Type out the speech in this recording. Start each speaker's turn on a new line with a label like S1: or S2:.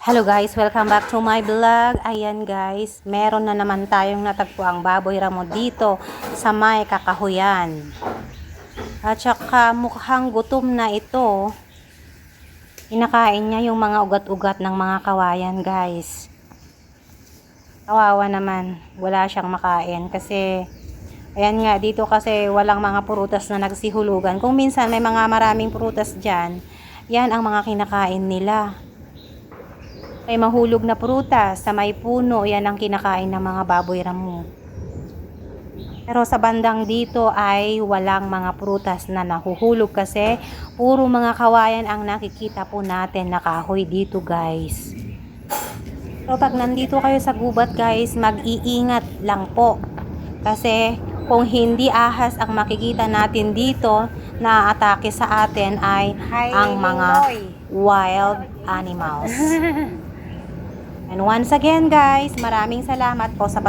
S1: Hello guys, welcome back to my vlog. Ayan guys, meron na naman tayong natagpo ang baboy ramo dito sa may kakahuyan. At saka mukhang gutom na ito. Inakain niya yung mga ugat-ugat ng mga kawayan guys. Kawawa naman, wala siyang makain kasi ayan nga dito kasi walang mga prutas na nagsihulugan. Kung minsan may mga maraming prutas dyan, yan ang mga kinakain nila ay mahulog na prutas sa may puno, yan ang kinakain ng mga baboy ramo. Pero sa bandang dito ay walang mga prutas na nahuhulog kasi puro mga kawayan ang nakikita po natin na kahoy dito guys. So pag nandito kayo sa gubat guys, mag-iingat lang po. Kasi kung hindi ahas ang makikita natin dito na atake sa atin ay ang mga wild animals. Once again guys, maraming salamat po sa